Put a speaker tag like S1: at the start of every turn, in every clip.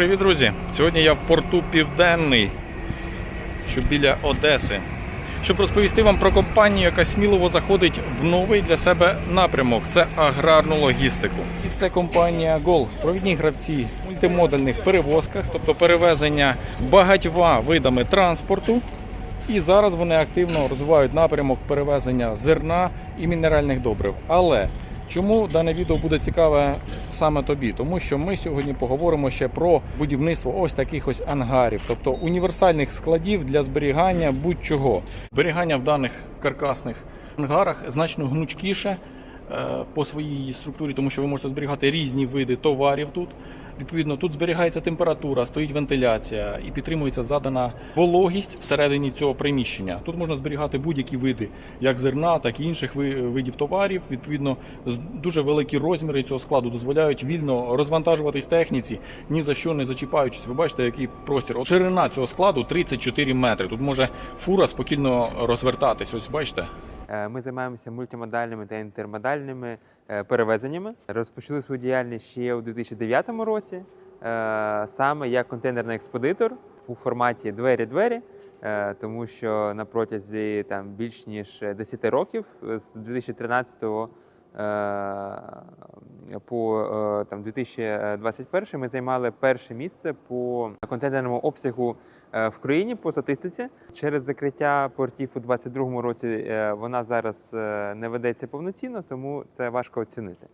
S1: Привіт, друзі! Сьогодні я в порту Південний, що біля Одеси, щоб розповісти вам про компанію, яка сміливо заходить в новий для себе напрямок. Це аграрну логістику. І це компанія GOL. Провідні гравці в мультимодальних перевозках, тобто перевезення багатьма видами транспорту. І зараз вони активно розвивають напрямок перевезення зерна і мінеральних добрив. Але чому дане відео буде цікаве саме тобі? Тому що ми сьогодні поговоримо ще про будівництво ось таких ось ангарів, тобто універсальних складів для зберігання будь-чого. Зберігання в даних каркасних ангарах значно гнучкіше по своїй структурі, тому що ви можете зберігати різні види товарів тут. Відповідно, тут зберігається температура, стоїть вентиляція і підтримується задана вологість всередині цього приміщення. Тут можна зберігати будь-які види, як зерна, так і інших видів товарів. Відповідно, дуже великі розміри цього складу дозволяють вільно розвантажуватись техніці, ні за що не зачіпаючись. Ви бачите, який простір. Ширина цього складу 34 метри. Тут може фура спокійно розвертатись. Ось бачите.
S2: Е, Ми займаємося мультимодальними та інтермодальними е, перевезеннями. Розпочали свою діяльність ще у 2009 році, е, саме як контейнерний експедитор у форматі двері-двері, тому що на протязі там більш ніж 10 років з 2013 е, по е, там 2021 ми займали перше місце по контейнерному обсягу е, в країні по статистиці. Через закриття портів у 2022 році е, вона зараз е, не ведеться повноцінно, тому це важко оцінити.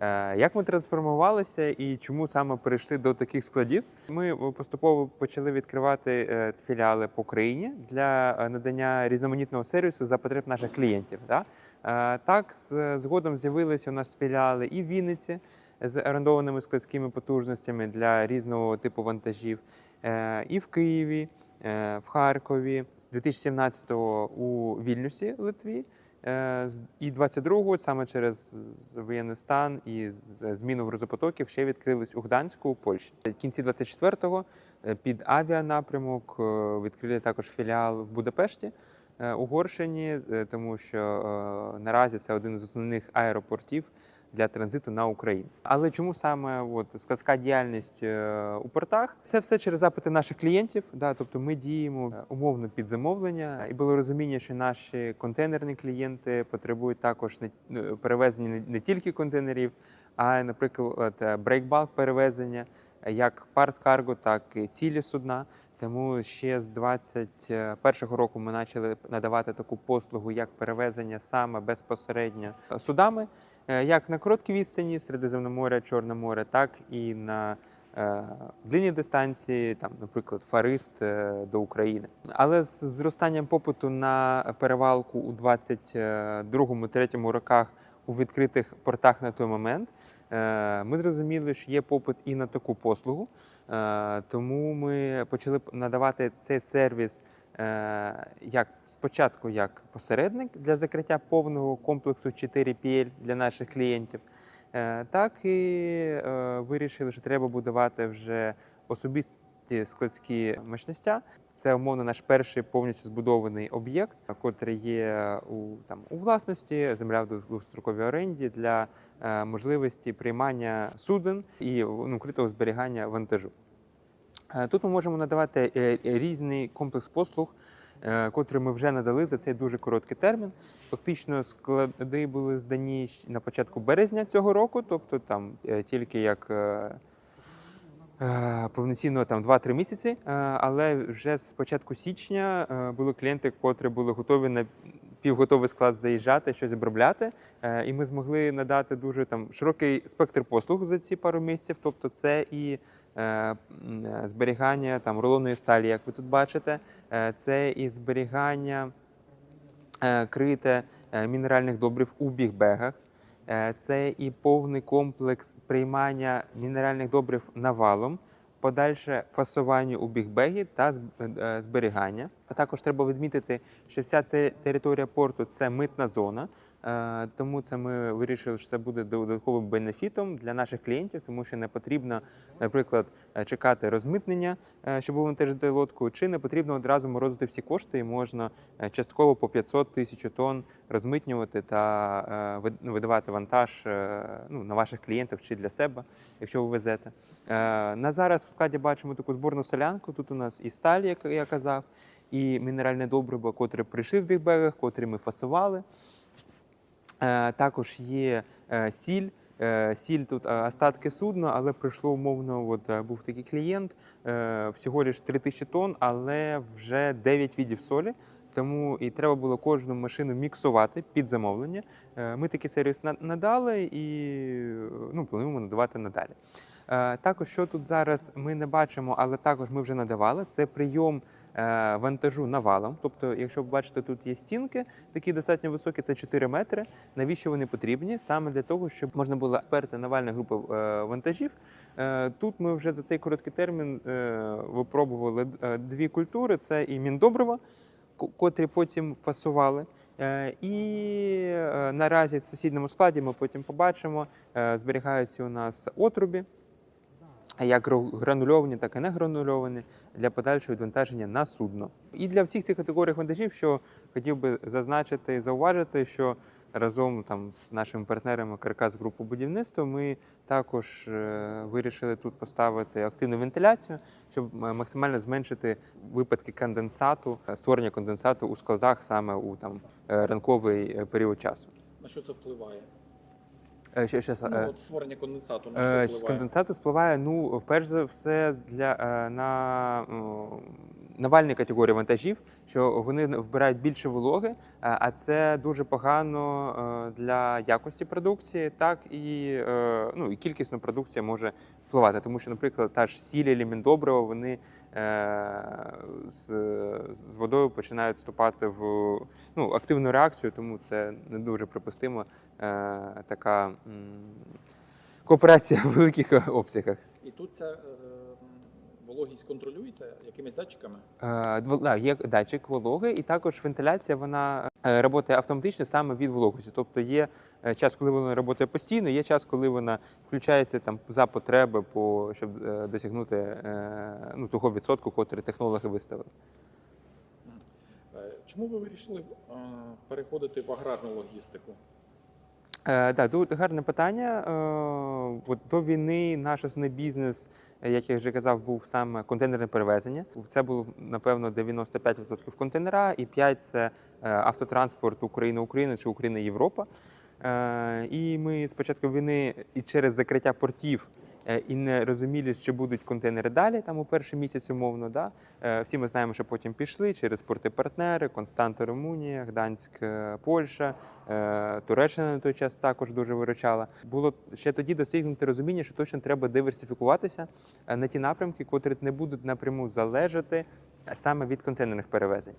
S2: Е, Як ми трансформувалися і чому саме перейшли до таких складів? Ми поступово почали відкривати е, філіали по країні для е, надання різноманітного сервісу за потреб наших клієнтів. Е, Так, згодом з'явилися у нас філіали і в Вінниці з орендованими складськими потужностями для різного типу вантажів, е, і в Києві, е, в Харкові, з 2017-го у Вільнюсі, Литві. Е, І 22-го, саме через воєнний стан і зміну грузопотоків, ще відкрились у Гданську, у Польщі. В кінці 24-го е, під авіанапрямок е, відкрили також філіал в Будапешті, Угорщині, тому що наразі це один з основних аеропортів для транзиту на Україну. Але чому саме от, складська діяльність е, у портах? Це все через запити наших клієнтів. Да, тобто ми діємо е, умовно під замовлення, і було розуміння, що наші контейнерні клієнти потребують також не ну, перевезення не, тільки контейнерів, а наприклад, е, брейкбалк перевезення, е, як парт-карго, так і цілі судна. Тому ще з 21-го року ми почали надавати таку послугу, як перевезення саме безпосередньо судами, е, як на короткій відстані Середземне Чорне море, так і на е, длинній дистанції, там, наприклад, Фарист е, до України. Але з зростанням попиту на перевалку у 22-23 роках у відкритих портах на той момент. е, Ми зрозуміли, що є попит і на таку послугу, Е, тому ми почали надавати цей сервіс е, як спочатку як посередник для закриття повного комплексу 4 PL для наших клієнтів, е, так і е, вирішили, що треба будувати вже особисті складські мощностя. Це умовно наш перший повністю збудований об'єкт, котрий є у там у власності, земля в довгостроковій оренді для е, можливості приймання суден і ну, критого зберігання вантажу. Е, Тут ми можемо надавати е, різний комплекс послуг, е, котрі ми вже надали за цей дуже короткий термін. Фактично, склади були здані на початку березня цього року, тобто там е, тільки як е, повноцінно там 2-3 місяці. Е, Але вже з початку січня е, були клієнти, котрі були готові на півготовий склад заїжджати, щось обробляти. Е, І ми змогли надати дуже там широкий спектр послуг за ці пару місяців. Тобто, це і е, е, зберігання там рулонної сталі, як ви тут бачите, е, це і зберігання е, крите е, мінеральних добрив у бігбегах. Е, Це і повний комплекс приймання мінеральних добрив навалом, подальше фасування у бігбегі та е, зберігання. А також треба відмітити, що вся ця територія порту це митна зона. Е, Тому це ми вирішили, що це буде додатковим бенефітом для наших клієнтів, тому що не потрібно, наприклад, е, чекати розмитнення, е, щоб вивантажити лодку, чи не потрібно одразу морозити всі кошти, і можна частково по 500 тисяч тонн розмитнювати та ну, видавати вантаж ну, на ваших клієнтів чи для себе, якщо ви везете. На зараз в складі бачимо таку зборну солянку. Тут у нас і сталь, як я казав, і мінеральне добриво, котрі прийшли в бігбегах, котрі ми фасували. Е, Також є е, сіль. Е, Сіль тут остатки судна, але прийшло умовно. От був такий клієнт, всього лиш 3000 тонн, але вже 9 видів солі. Тому і треба було кожну машину міксувати під замовлення. Ми такий сервіс на- надали і ну, плануємо надавати надалі. Також, що тут зараз ми не бачимо, але також ми вже надавали, це прийом вантажу навалом. Тобто, якщо ви бачите, тут є стінки, такі достатньо високі, це 4 метри. Навіщо вони потрібні? Саме для того, щоб можна було сперти навальні групи е, вантажів. Е, Тут ми вже за цей короткий термін е, випробували е, дві культури: це і міндобрива, котрі потім фасували. Е, І е, наразі в сусідньому складі ми потім побачимо, е, зберігаються у нас отрубі, як гра- гранульовані, так і не гранульовані для подальшого відвантаження на судно. І для всіх цих категорій вантажів, що хотів би зазначити і зауважити, що разом там з нашими партнерами Каркас групу будівництва ми також е, вирішили тут поставити активну вентиляцію, щоб максимально зменшити випадки конденсату, е, створення конденсату у складах саме у там е, ранковий е, період часу.
S1: На що це впливає?
S2: Е, Ще, ще,
S1: Ну,
S2: е,
S1: от створення конденсату
S2: Е, З конденсату спливає, ну, перш за все, для на навальні категорії вантажів, що вони вбирають більше вологи, а це дуже погано для якості продукції, так і, ну, і кількісно продукція може впливати. Тому що, наприклад, та ж сіль і добрива, вони з, з водою починають вступати в ну, активну реакцію, тому це не дуже припустимо е, така. Кооперація в великих обсягах.
S1: І тут ця е, вологість контролюється якимись датчиками.
S2: Е, да, Є датчик вологи, і також вентиляція вона е, працює автоматично саме від вологості. Тобто є е, час, коли вона працює постійно, є час, коли вона включається там за потреби, по щоб е, досягнути ну, того відсотку, котрий технологи виставили.
S1: Чому ви вирішили переходити в аграрну логістику?
S2: Е, да, тут гарне питання. Е, от до війни наш основний бізнес, е, як я вже казав, був саме контейнерне перевезення. Це було напевно 95% контейнера, і 5% це е, автотранспорт Україна Україна чи Україна Європа. Е, і ми з початку війни і через закриття портів. е, І не розуміли, що будуть контейнери далі, там у перший місяць умовно. Да? Е, Всі ми знаємо, що потім пішли через порти-партнери, Константа, Румунія, Гданськ, е, Польща, Е, Туреччина на той час також дуже виручала. Було ще тоді досягнути розуміння, що точно треба диверсифікуватися е, на ті напрямки, котрі не будуть напряму залежати е, саме від контейнерних перевезень.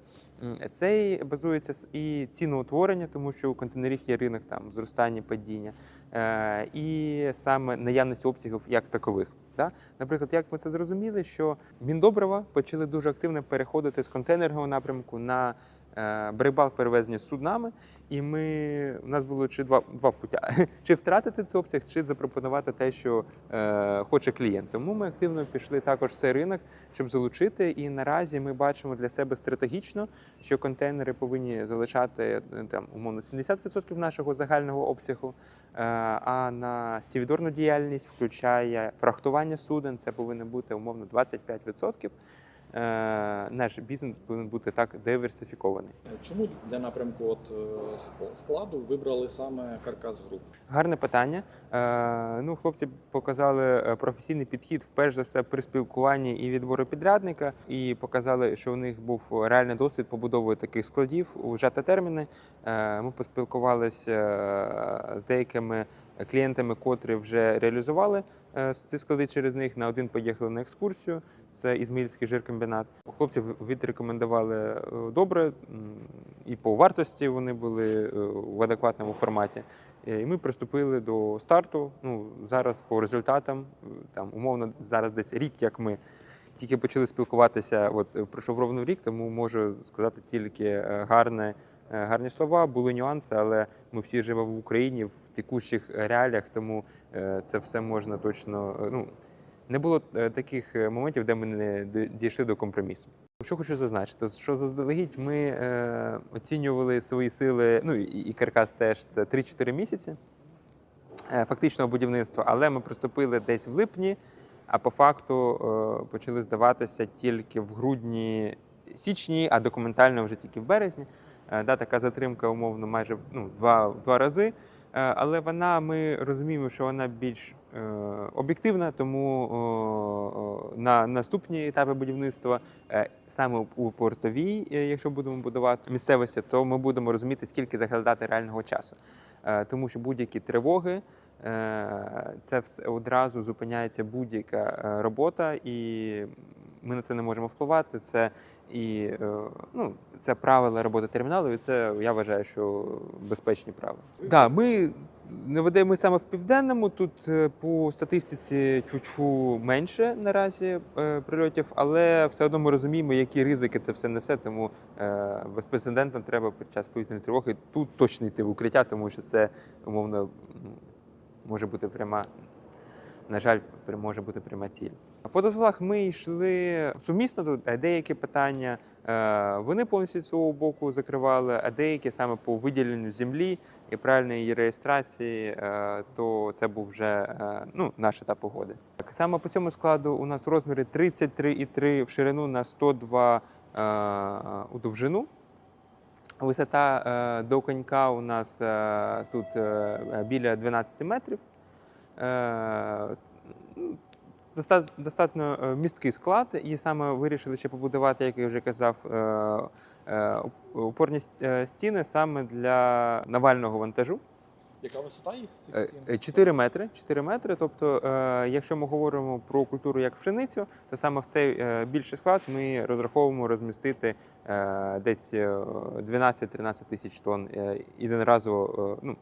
S2: Це і базується і ціноутворення, тому що у контейнерів є ринок там зростання, падіння, е, і саме наявність обсягів як такових. Наприклад, як ми це зрозуміли, що Міндобрива почали дуже активно переходити з контейнерного напрямку на е, брейбалк перевезення суднами, і ми у нас було чи два, два пуття: чи втратити цей обсяг, чи запропонувати те, що е, хоче клієнт. Тому ми активно пішли також в цей ринок, щоб залучити. І наразі ми бачимо для себе стратегічно, що контейнери повинні залишати е, там умовно 70% нашого загального обсягу. Е, А на стівідорну діяльність включає фрахтування суден. Це повинно бути умовно 25%. Е, Наш бізнес повинен бути так диверсифікований.
S1: Е, Чому для напрямку от, е, складу вибрали саме каркас груп?
S2: Гарне питання. Ну, хлопці показали професійний підхід, вперше за все, при спілкуванні і відбору підрядника, і показали, що у них був реальний досвід побудови таких складів у жата терміни. Ми поспілкувалися з деякими клієнтами, котрі вже реалізували е, ці склади через них. На один поїхали на екскурсію. Це Ізмаїльський жиркомбінат. Хлопці відрекомендували е, добре, і по вартості вони були е, в адекватному форматі. І ми приступили до старту. Ну зараз по результатам, там умовно зараз десь рік, як ми тільки почали спілкуватися. От пройшов ровно рік, тому можу сказати тільки гарне гарні слова, були нюанси, але ми всі живемо в Україні в текущих реаліях, тому е, це все можна точно. е, Ну не було е, таких е, моментів, де ми не дійшли до компромісу. Що хочу зазначити, що заздалегідь ми е, оцінювали свої сили, ну і, і каркас теж це 3-4 місяці е, фактичного будівництва, але ми приступили десь в липні, а по факту е, почали здаватися тільки в грудні, січні, а документально вже тільки в березні. Е, да, така затримка, умовно, майже ну, два, два рази. Е, Але вона, ми розуміємо, що вона більш е, об'єктивна, тому о, на наступні етапи будівництва, е, саме у портовій, е, якщо будемо будувати місцевості, то ми будемо розуміти, скільки заглядати реального часу. Е, Тому що будь-які тривоги, е, це все одразу зупиняється будь-яка е, робота, і ми на це не можемо впливати. Це і е, ну, це правила роботи терміналу, і це я вважаю, що безпечні правила. Да, ми не ведемо саме в південному. Тут е, по статистиці чуть-чу менше наразі е, прильотів, але все одно ми розуміємо, які ризики це все несе. Тому безпрецедентно треба під час повітряної тривоги тут точно йти в укриття, тому що це умовно може бути пряма. На жаль, може бути пряма ціль. По дозволах ми йшли сумісно тут. е, Деякі питання е, вони повністю цього боку закривали, а деякі саме по виділенню землі і правильної її реєстрації, е, то це був вже ну, наш етап угоди. Саме по цьому складу у нас розміри 33,3 в ширину на 102 е, у довжину. Висота до конька у нас тут біля 12 метрів. Е, Достатньо е, місткий склад, і саме вирішили ще побудувати, як я вже казав, опорні е, стіни саме для навального вантажу.
S1: Яка висота їх?
S2: Е, е, 4 метри. 4 метри. Тобто, е, якщо ми говоримо про культуру як пшеницю, то саме в цей більший склад ми розраховуємо розмістити десь е, 12-13 тисяч тонн єдиноразово ну,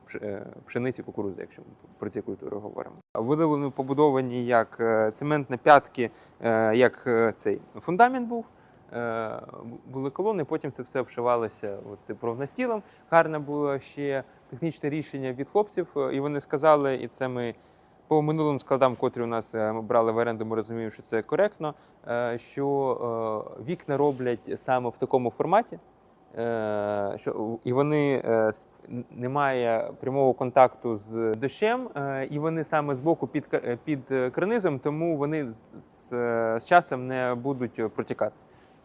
S2: пшениці, кукурудзи, якщо ми про ці культури говоримо. Були вони побудовані як цементні п'ятки, як цей фундамент був. Були колони, потім це все обшивалося от, провнастілом. Гарне було ще технічне рішення від хлопців, е, і вони сказали, і це ми по минулим складам, котрі у нас е, брали в оренду, ми розуміємо, що це коректно. е, Що вікна роблять саме в такому форматі, що і вони немає прямого контакту з дощем, і вони саме з боку під під карнизом, тому вони з, з, часом не будуть протікати.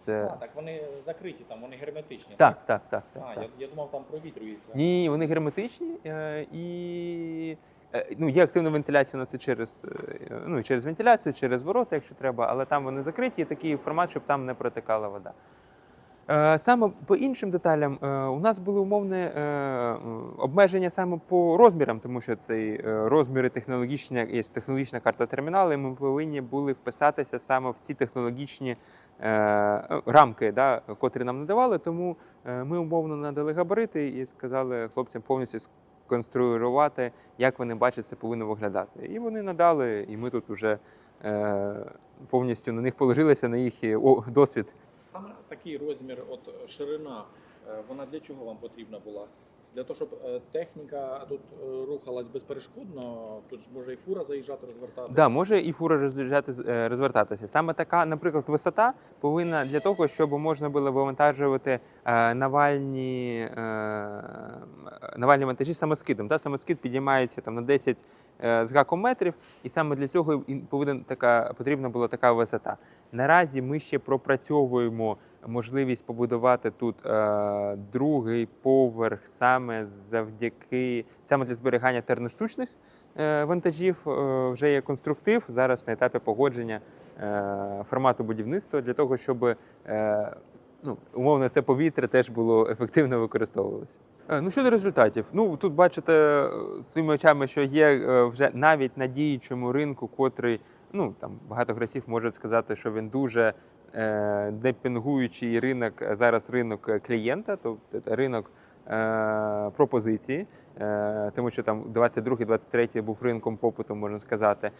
S2: Це
S1: А, так вони закриті там, вони герметичні.
S2: так, так, так. так,
S1: А,
S2: так.
S1: я, я думав, там провітрюється.
S2: Ні, вони герметичні е, і е, ну, є активна вентиляція у нас і через, е, ну, і через вентиляцію, через ворота, якщо треба, але там вони закриті, і такий формат, щоб там не протикала вода. Е, Саме по іншим деталям е, у нас були умовне е, обмеження саме по розмірам, тому що цей е, розміри технологічні, є технологічна карта терміналу, і ми повинні були вписатися саме в ці технологічні рамки, да, котрі нам надавали. Тому е, ми умовно надали габарити і сказали хлопцям повністю сконструювати, як вони бачать, це повинно виглядати. І вони надали, і ми тут вже е, повністю на них положилися, на їх е, досвід.
S1: Саме такий розмір, от е, ширина, е, вона для чого вам потрібна була? Для того, щоб е, техніка тут е, рухалась безперешкодно, тут ж може і фура заїжджати, розвертати.
S2: Да, може і фура роз'їжджати, е, розвертатися. Саме така, наприклад, висота повинна для того, щоб можна було вивантажувати навальні, навальні вантажі самоскидом. Та самоскид підіймається там на 10 е, з гаком метрів, і саме для цього повинна така потрібна була така висота. Наразі ми ще пропрацьовуємо можливість побудувати тут е, другий поверх саме завдяки саме для зберігання терноштучних е, вантажів. Е, вже є конструктив зараз на етапі погодження е, формату будівництва для того, щоб е, ну, умовно це повітря теж було ефективно використовувалося. Е, Ну щодо результатів, ну тут бачите е, своїми очами, що є е, вже навіть на діючому ринку, котрий ну там багато гравців можуть сказати, що він дуже е, депінгуючий ринок е, зараз ринок е, клієнта, тобто ринок пропозиції, тому що там 22-23 був ринком попиту, можна сказати.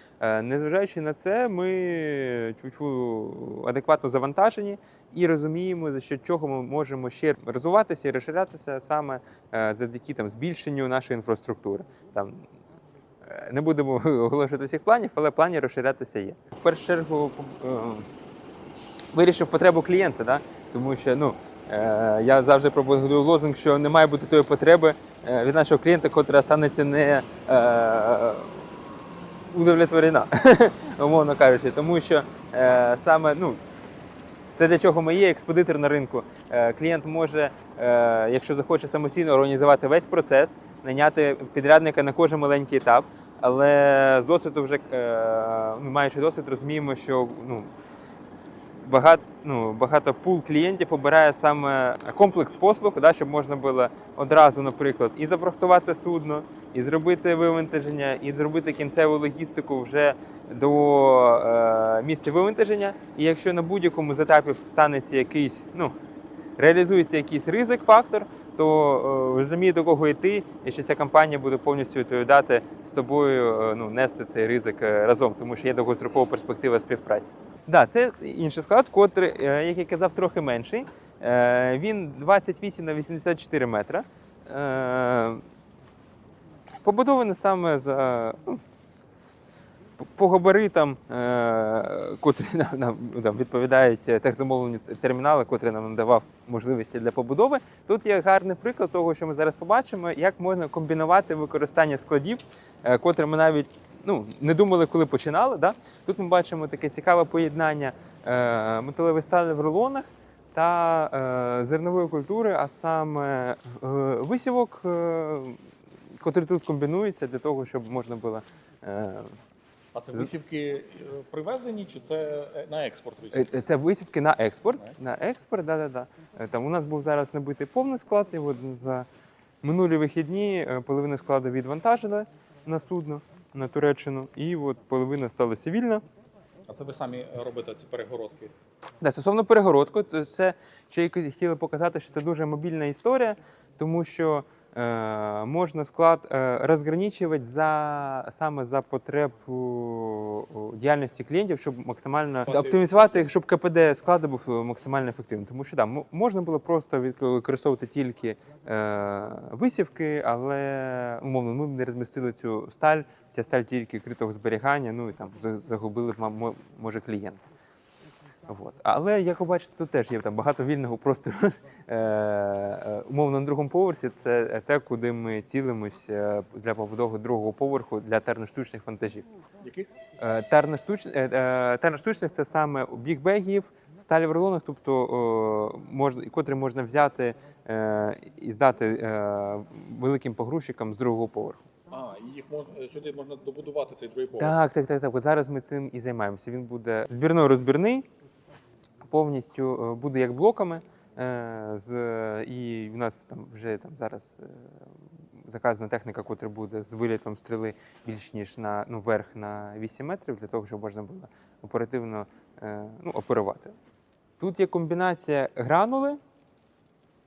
S2: Незважаючи на це, ми чуть-чуть адекватно завантажені і розуміємо, за що чого ми можемо ще розвиватися і розширятися саме завдяки там збільшенню нашої інфраструктури. Там не будемо оголошувати всіх планів, але плані розширятися є. В першу чергу вирішив потребу клієнта, да? тому що ну. е, Я завжди пропоную лозунг, що не має бути тої потреби е, від нашого клієнта, котра станеться не е, удовлетворена, умовно кажучи, тому що е, саме ну, це для чого ми є експедитор на ринку. Е, Клієнт може, е, якщо захоче самостійно організувати весь процес, найняти підрядника на кожен маленький етап. Але з досвіду вже е, маючи досвід, розуміємо, що ну, багато, ну, багато пул клієнтів обирає саме комплекс послуг, да, щоб можна було одразу, наприклад, і запрохтувати судно, і зробити вивантаження, і зробити кінцеву логістику вже до е, місця вивантаження. І якщо на будь-якому з етапів станеться якийсь, ну, реалізується якийсь ризик, фактор, то е, розуміє, до кого йти, і що ця компанія буде повністю відповідати з тобою, е, ну, нести цей ризик е, разом, тому що є довгострокова перспектива співпраці. Да, це інший склад, котрий, як я казав, трохи менший. Він 28 на 84 метра. Побудований саме за ну, по- габаритам, е, котрі нам, відповідають е, техзамовлені термінали, котрі нам надавав можливості для побудови. Тут є гарний приклад того, що ми зараз побачимо, як можна комбінувати використання складів, е, котре ми навіть ну, не думали, коли починали. Да? Тут ми бачимо таке цікаве поєднання металевої сталі в рулонах та зернової культури, а саме висівок, котрий тут комбінується для того, щоб можна було.
S1: А це висівки е, привезені чи це е, на експорт висівки?
S2: Е, Це висівки на експорт.
S1: На
S2: експорт, да, да, да. Там у нас був зараз набитий повний склад, і от за минулі вихідні половину складу відвантажили на судно на Туреччину, і от половина стала цивільна.
S1: А це ви самі робите ці перегородки?
S2: Да, стосовно перегородку, то це ще хотіли показати, що це дуже мобільна історія, тому що е, можна склад е, розграничувати за саме за потреб у, у діяльності клієнтів, щоб максимально оптимізувати, щоб КПД складу був е, максимально ефективним. Тому що да, м- можна було просто використовувати тільки е, висівки, але умовно ми не розмістили цю сталь. Ця сталь тільки критого зберігання, ну і там за- загубили б мо- може клієнта. От. Але як ви бачите, тут теж є там багато вільного простору. Е, е, Умовно на другому поверсі це те, куди ми цілимось е, для побудови другого поверху для терноштучних вантажів.
S1: Яких?
S2: Терноштуч- Терноштучних це саме бігбегів, сталі в рулонах, тобто можна, котрі можна взяти і здати великим погрузчикам з другого поверху.
S1: А, і їх можна сюди можна добудувати цей другий поверх.
S2: Так, так, так, так. Зараз ми цим і займаємося. Він буде збірно-розбірний, повністю е, буде як блоками. е, З, і в нас там вже там зараз е, заказана техніка, котра буде з вилітом стріли більш ніж на ну, вверх на 8 метрів, для того, щоб можна було оперативно ну, оперувати. Тут є комбінація гранули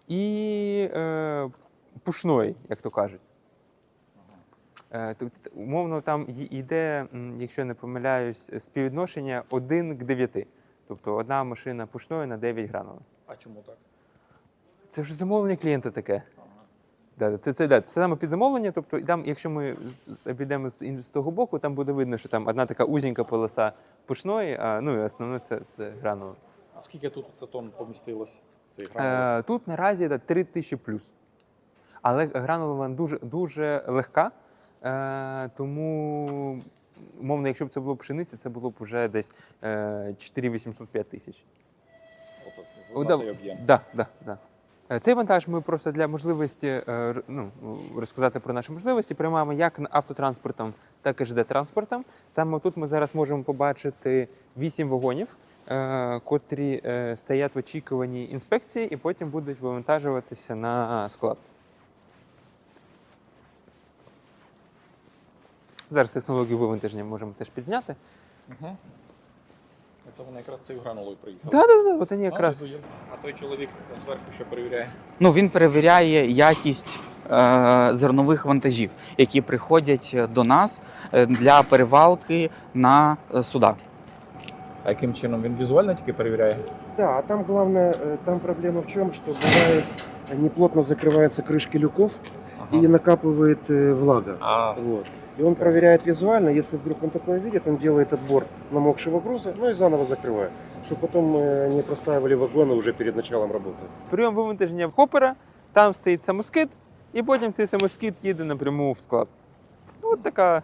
S2: і е, пушної, як то кажуть. Тобто, умовно, там йде, якщо не помиляюсь, співвідношення 1 к 9. Тобто одна машина пушної на 9 гранул.
S1: А чому так?
S2: Це вже замовлення клієнта таке. Да, це, це, да, це саме під замовлення. Тобто, там, якщо ми обійдемо з, з того боку, там буде видно, що там одна така узенька полоса пушної, а ну і основне це, це гранула.
S1: А скільки тут це тонн помістилось? Цей гранул?
S2: Е, тут наразі да, 3 тисячі плюс. Але гранула вона дуже, дуже легка, е, тому, умовно, якщо б це було пшениця, це було б вже десь е, 4805 тисяч.
S1: Оце, об'єм.
S2: Да, да, да. Е, Цей вантаж ми просто для можливості е, ну, розказати про наші можливості приймаємо як автотранспортом, так і ЖД-транспортом. Саме тут ми зараз можемо побачити вісім вагонів, е, котрі е, стоять в очікуванні інспекції і потім будуть вивантажуватися на склад. Зараз технологію вивантаження можемо теж підзняти.
S1: Угу. Це вони якраз цією гранулою приїхали.
S2: Так, так, так, от вони якраз.
S1: А, а той чоловік зверху що перевіряє.
S3: Ну він перевіряє якість е, зернових вантажів, які приходять до нас е, для перевалки на е, суда.
S1: А яким чином він візуально тільки перевіряє?
S4: Да, а там главное, э, там проблема в чем, что бывает неплотно закрываются крышки люков и накапывает э, влага.
S1: А,
S4: Вот. И он проверяет визуально, если вдруг он такое видит, он делает отбор намокшего груза, ну и заново закрывает, чтобы потом э, не простаивали вагоны уже перед началом работы.
S2: Прийом вивантаження хопера, там стоїть самоскид, і потім цей самоскид їде напряму в склад. Ну, От така,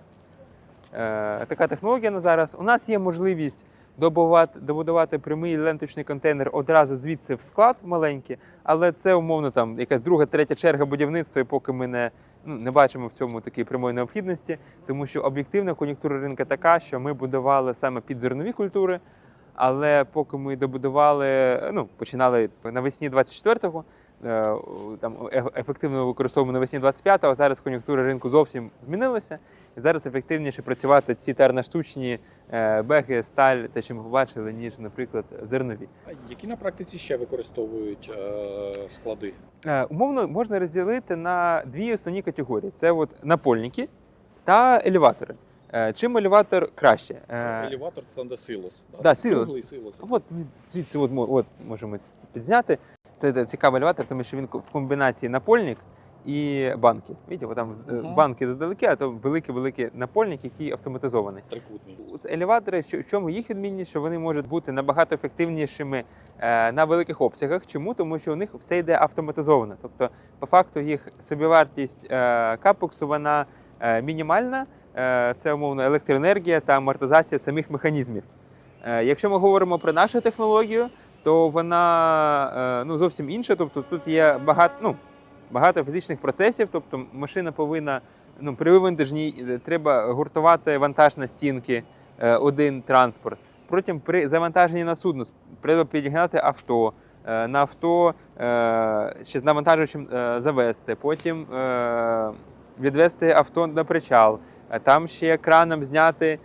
S2: е, така технологія на зараз. У нас є можливість добувати, добудувати прямий ленточний контейнер одразу звідси в склад маленький, але це умовно там якась друга, третя черга будівництва, і поки ми не, ну, не бачимо в цьому такої прямої необхідності, тому що об'єктивна кон'юнктура ринку така, що ми будували саме під зернові культури. Але поки ми добудували, ну починали навесні 24-го, е, там е- ефективно використовуємо навесні 25-го. Зараз кон'юнктура ринку зовсім змінилася. І зараз ефективніше працювати ці терноштучні е, беги, сталь, те, що ми побачили, ніж, наприклад, зернові.
S1: які на практиці ще використовують е, склади?
S2: Е, Умовно можна розділити на дві основні категорії: це от напольники та елеватори. Е, Чим елеватор краще? Е,
S1: Елеватор це силос.
S2: да, силос.
S1: Силос.
S2: От ми звідси от, от можемо підзняти. Це цікавий елеватор, тому що він в комбінації напольник і банки. Бачите, там е, банки заздалеки, а то великий-великий напольник, який автоматизований.
S1: Трикутний.
S2: Елеватори, що в чому їх відмінність, що вони можуть бути набагато ефективнішими е, на великих обсягах. Чому? Тому що у них все йде автоматизовано. Тобто, по факту, їх собівартість е, капексу вона е, мінімальна. Це умовно електроенергія та амортизація самих механізмів. Якщо ми говоримо про нашу технологію, то вона е, ну, зовсім інша. Тобто тут є багато, ну, багато фізичних процесів, тобто машина повинна ну, при вивантажній е, треба гуртувати вантаж на стінки, е, один транспорт. Потім при завантаженні на судно треба підігнати авто. На авто ще з навантажувачем завести, потім відвести авто на причал, там ще краном зняти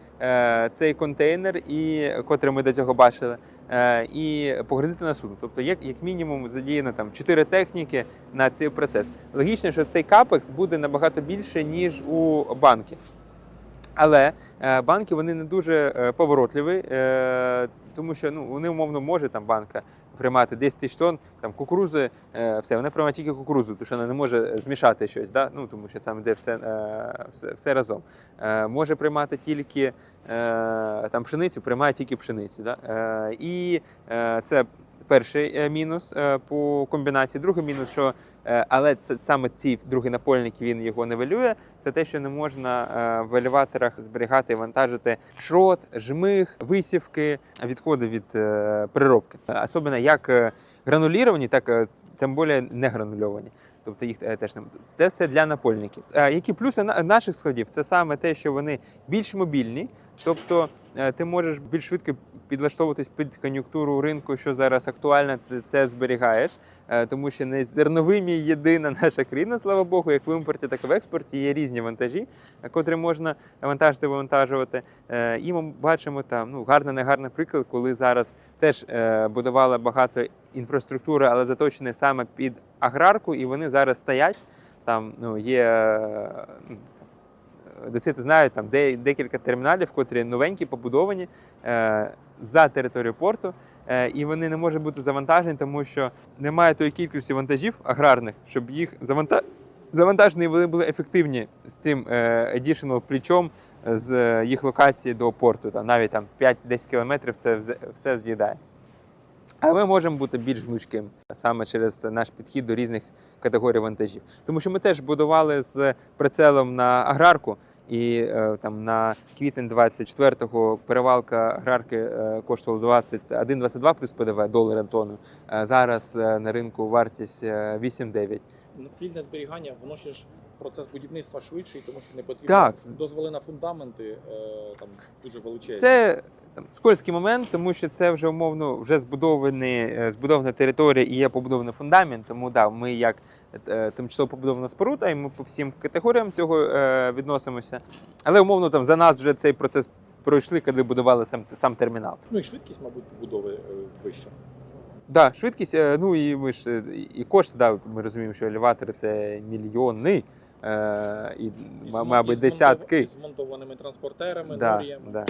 S2: цей контейнер, і, котрий ми до цього бачили, і погрузити на судно. Тобто, як, як мінімум, задіяно там 4 техніки на цей процес. Логічно, що цей капекс буде набагато більше, ніж у банки. Але е, банки вони не дуже е, поворотливі, е, тому що ну, вони умовно може там банка приймати 10 тисяч тонн, там кукурузи, все, вона приймає тільки кукурузу, тому що вона не може змішати щось, да? ну, тому що там йде все, все, все разом. Може приймати тільки там пшеницю, приймає тільки пшеницю. Да? І це перший е, мінус е, по комбінації. Другий мінус, що е, але це саме ці другий напольник він його нивелює. Це те, що не можна в елеваторах зберігати і вантажити шрот, жмих, висівки, відходи від переробки. Особливо як грануліровані, так тим більше не гранульовані. Тобто їх е, теж не це все для напольників. Е, Які плюси на- наших складів? Це саме те, що вони більш мобільні, тобто е, ти можеш більш швидко підлаштовуватись під кон'юнктуру ринку, що зараз актуально, ти це зберігаєш, тому що не зерновими єдина наша країна, слава Богу, як в імпорті, так і в експорті є різні вантажі, котрі можна вантажити, вивантажувати. І ми бачимо там ну гарний негарний приклад, коли зараз теж будували багато інфраструктури, але заточені саме під аграрку, і вони зараз стоять. Там ну є. е, ну, знають там де, декілька терміналів, котрі новенькі, побудовані е, за територією порту, е, і вони не можуть бути завантажені, тому що немає тої кількості вантажів аграрних, щоб їх заванта... завантажені вони були ефективні з цим е, additional плечом з е, їх локації до порту. Там навіть там 5-10 кілометрів це все з'їдає. А ми можемо бути більш гнучким саме через наш підхід до різних категорій вантажів. Тому що ми теж будували з прицелом на аграрку, і е, там на квітень 24-го перевалка аграрки е, коштувала 21-22 плюс ПДВ долара тонну. Е, зараз на ринку вартість е, 8-9.
S1: Напільне зберігання, воно ще ж процес будівництва швидший, тому що не потрібно
S2: Так.
S1: дозволи на фундаменти е, там дуже величезні.
S2: Це там скользький момент, тому що це вже умовно вже збудовані, е, збудована територія і є побудований фундамент. Тому да, ми як е, тимчасово побудована споруда, і ми по всім категоріям цього е, відносимося. Але умовно там за нас вже цей процес пройшли, коли будували сам, сам термінал.
S1: Ну і швидкість, мабуть, побудови вища.
S2: Да, швидкість, ну і ми ж і кошти, да, ми розуміємо, що елеватори це мільйони, і, мабуть, десятки.
S1: Змонтованими транспортерами,
S2: Да, да.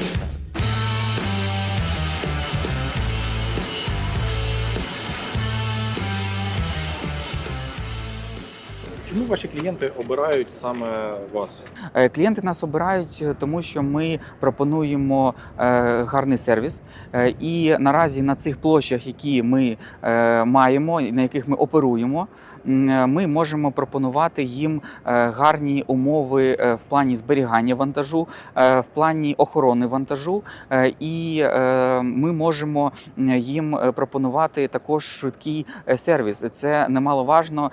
S1: Чому ваші клієнти обирають саме вас?
S3: Е, Клієнти нас обирають, е, тому що ми пропонуємо е, гарний сервіс. І наразі на цих площах, які ми маємо, на яких ми оперуємо, ми можемо пропонувати їм гарні умови в плані зберігання вантажу, в плані охорони вантажу, і ми можемо їм пропонувати також швидкий сервіс. Це немаловажно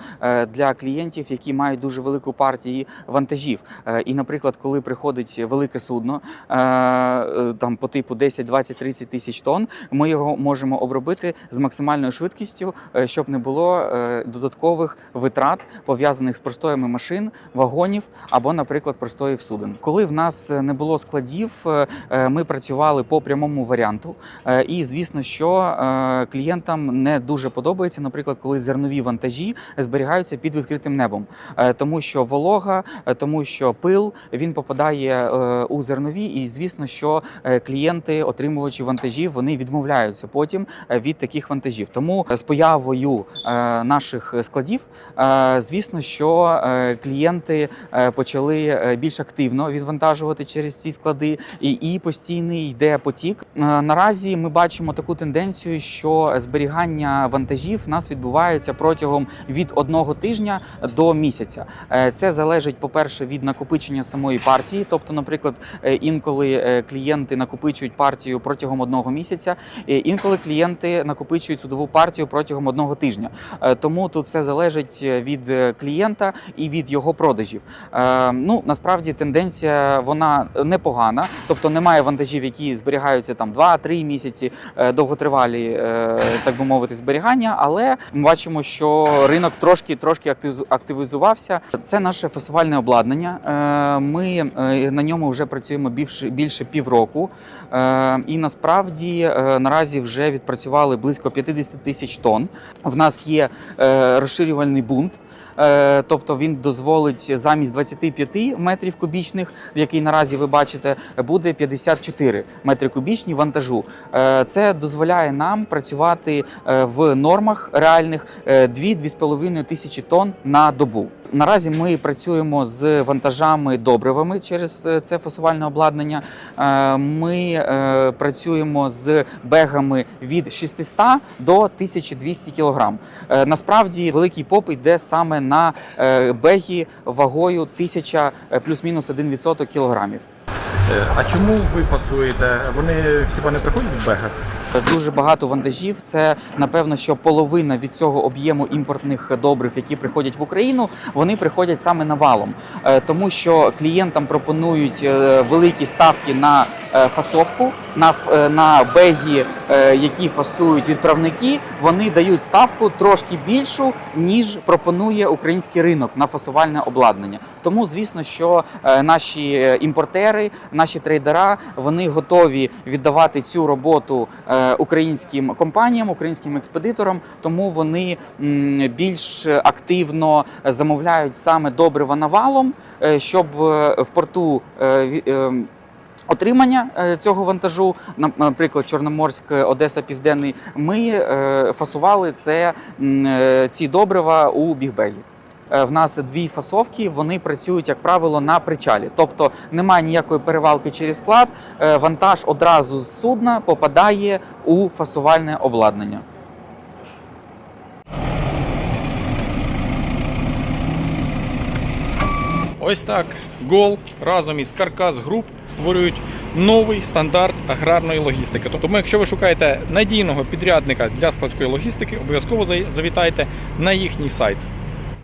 S3: для клієнтів, які мають дуже велику партію вантажів. Е, І, наприклад, коли приходить велике судно е, е, там по типу 10, 20, 30 тисяч тонн, ми його можемо обробити з максимальною швидкістю, щоб не було додаткових витрат пов'язаних з простоями машин, вагонів або, наприклад, простоїв суден. Коли в нас не було складів, ми працювали по прямому варіанту. І звісно, що клієнтам не дуже подобається, наприклад, коли зернові вантажі зберігаються під відкритим небом, Е, тому що волога, е, тому що пил він попадає е, у зернові, і звісно, що клієнти, отримувачі вантажів, вони відмовляються потім від таких вантажів. Тому з появою наших складів, звісно, що клієнти почали більш активно відвантажувати через ці склади, і, постійний йде потік. Наразі ми бачимо таку тенденцію, що зберігання вантажів в нас відбувається протягом від одного тижня до місяця. Е, Це залежить, по-перше, від накопичення самої партії. Тобто, наприклад, е, інколи е, клієнти накопичують партію протягом одного місяця, інколи клієнти накопичують судову партію протягом одного тижня. Тому тут все залежить від клієнта і від його продажів. Ну насправді тенденція вона непогана, тобто немає вантажів, які зберігаються там 2-3 місяці, довготривалі, так би мовити, зберігання. Але ми бачимо, що ринок трошки трошки активізу- активізувався. Це наше фасувальне обладнання. Е, Ми е, на ньому вже працюємо більше більше півроку. Е, І насправді наразі вже відпрацювали близько 50 тисяч тонн. В нас є розширювальний бунт. Е, Тобто він дозволить замість 25 метрів кубічних, який наразі ви бачите, буде 54 метри кубічні вантажу. Е, Це дозволяє нам працювати е, в нормах реальних е, 2-2,5 тисячі тонн на добу. Наразі ми працюємо з вантажами добривами через це фасувальне обладнання. Ми працюємо з бегами від 600 до 1200 кг. Насправді великий попит йде саме на бегі вагою 1000 е, плюс-мінус 1% кілограмів.
S1: Е, А чому ви фасуєте? Вони хіба не приходять в бегах?
S3: Дуже багато вантажів. Це напевно, що половина від цього об'єму імпортних добрив, які приходять в Україну, вони приходять саме навалом, Е, тому що клієнтам пропонують е, великі ставки на е, фасовку, на е, на беги, е, які фасують відправники. Вони дають ставку трошки більшу, ніж пропонує український ринок на фасувальне обладнання. Тому, звісно, що е, наші е, імпортери, наші трейдера, вони готові віддавати цю роботу е, українським компаніям, українським експедиторам, тому вони більш активно замовляють саме добрива навалом, е, щоб е, в порту. е, Отримання цього вантажу, наприклад, Чорноморськ, Одеса, Південний, ми фасували це ці добрива у бігбегі. Е, В нас дві фасовки, вони працюють, як правило, на причалі. Тобто немає ніякої перевалки через склад, е, вантаж одразу з судна попадає у фасувальне обладнання.
S1: Ось так. Гол разом із Каркас Груп створюють новий стандарт аграрної логістики. Тобто, якщо ви шукаєте надійного підрядника для складської логістики, обов'язково завітайте на їхній сайт.